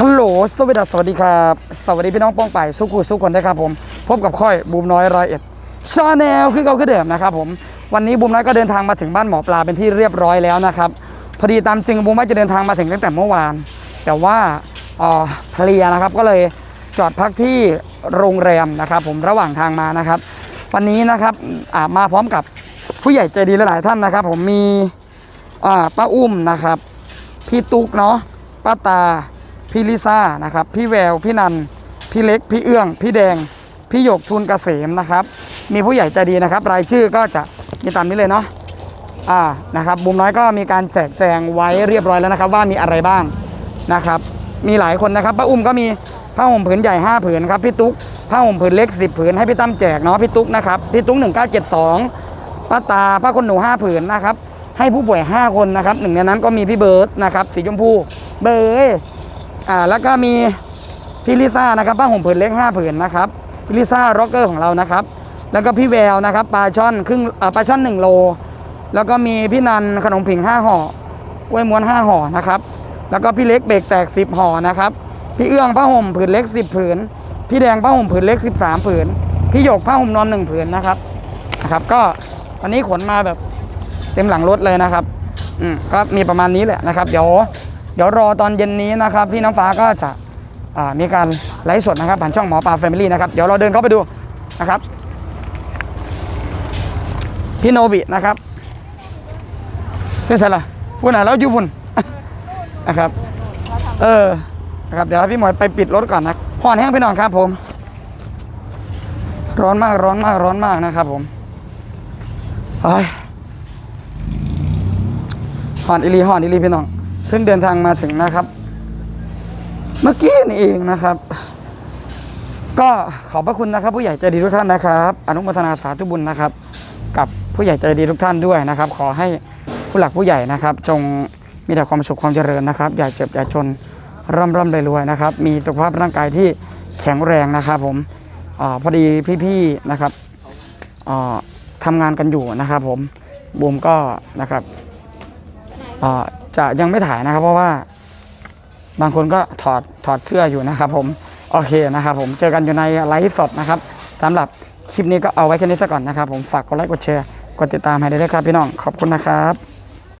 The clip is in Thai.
ฮัลโหลสวัสดีสวัสดีครับ สวัสดีพี่น้องป้องไปสุขุสุขคนได้ครับผม พบกับค่อยบูมน้อยร้อยเอ็ดชาแนลคือเก่าคือเดิมนะครับผมวันนี้บูมน้อยก็เดินทางมาถึงบ้านหมอปลาเป็นที่เรียบร้อยแล้วนะครับพอดีตามจริงบูมว่าจะเดินทางมาถึงตั้งแต่เมื่อวาน แต่ว่าเอ่อเพลียนะครับก็เลยจอดพักที่โรงแรมนะครับ ผมระหว่างทางมานะครับ วันนี้นะครับมาพร้อมกับผู้ใหญ่ใจดีหลายๆท่านนะครับ ผมมีป้าอุ้มนะครับ พี่ตุ๊กเนาะป้าตา พี่ลิซ่านะครับพี่แววพี่นันพี่เล็ก พี่เอื้อง พี่แดง พี่หยกทุนเกษมนะครับ มีผู้ใหญ่ใจดีนะครับ รายชื่อก็จะมีตามนี้เลยเนาะอ่านะครับบุมน้อยก็มีการแจกแจงไว้เรียบร้อยแล้วนะครับ ว่ามีอะไรบ้างนะครับ มีหลายคนนะครับป้าอุ้มก็มีผ้าห่มผืนใหญ่ 5 ผืนครับพี่ตุ๊กผ้าห่มผืนเล็ก 10 ผืนให้พี่ตั้มแจกเนาะพี่ตุ๊กนะครับพี่ตุ๊ก1972ป้าตาผ้าคนหนู5ผืนนะครับให้ผู้ป่วย 5 คนนะครับหนึ่งในนั้นก็มีพี่เบิร์ดนะครับสีชมพูเบย์ อ่าแล้วก็มีพี่ลิซ่านะครับผ้าห่มผืนเล็ก5ผืนนะครับพี่ลิซ่าร็อกเกอร์ของเรานะครับ แล้วก็พี่แววนะครับปลาช่อนครึ่งปลาช่อน1โล แล้วก็มีพี่นันขนมผิง5ห่อกล้วยม้วน5ห่อนะครับ แล้วก็พี่เล็กเบรกแตก 10ห่อนะครับ พี่เอื้องผ้าห่มผืนเล็ก 10 ผืน พี่แดงผ้าห่มผืนเล็ก 13 ผืน พี่หยกผ้าห่มนอน1ผืนนะครับนะครับ ก็วันนี้ขนมาแบบเต็มหลังรถเลยนะครับ อืมก็มีประมาณนี้แหละนะครับ เดี๋ยว เดี๋ยวรอตอนเย็นนี้นะครับพี่น้ำฟ้าก็จะมีการไลฟ์สดนะครับผ่านช่องหมอปลาแฟมิลี่นะครับเดี๋ยวเราเดินเข้าไปดูนะครับพี่โนบินะครับเป็นไล่ะพูดไหนแล้วยูบุญนะครับ เออนะครับเดี๋ยวพี่หมวยไปปิดรถก่อนนะห่อนแห้งไปนอยครับผม ร้อนมากร้อนมากร้อนมากนะครับผมเฮ้ยฮอนอิลีฮอนอิลีพี่น้อง เพิ่งเดินทางมาถึงนะครับ เมื่อกี้นี่เองนะครับ ก็ขอบพระคุณนะครับ ผู้ใหญ่ใจดีทุกท่านนะครับ อนุโมทนาสาธุบุญนะครับ กับผู้ใหญ่ใจดีทุกท่านด้วยนะครับ ขอให้ผู้หลักผู้ใหญ่นะครับ จงมีแต่ความสุขความเจริญนะครับ อย่าเจ็บอย่าจนร่ำร่ำรวยๆนะครับ มีสุขภาพร่างกายที่แข็งแรงนะครับ ผมอพอดีพี่ๆนะครับอ่าทำงานกันอยู่นะครับ ผมบูมก็นะครับ จะยังไม่ถ่ายนะครับ เพราะว่า บางคนก็ถอดถอดเสื้ออยู่นะครับ ผมโอเคนะครับผมเจอกันอยู่ในไลฟ์สดนะครับสำหรับคลิปนี้ก็เอาไว้แค่นี้ซะก่อนนะครับ ผมฝากกดไลค์กดแชร์กดติดตามให้ด้วยครับพี่น้องขอบคุณนะครับ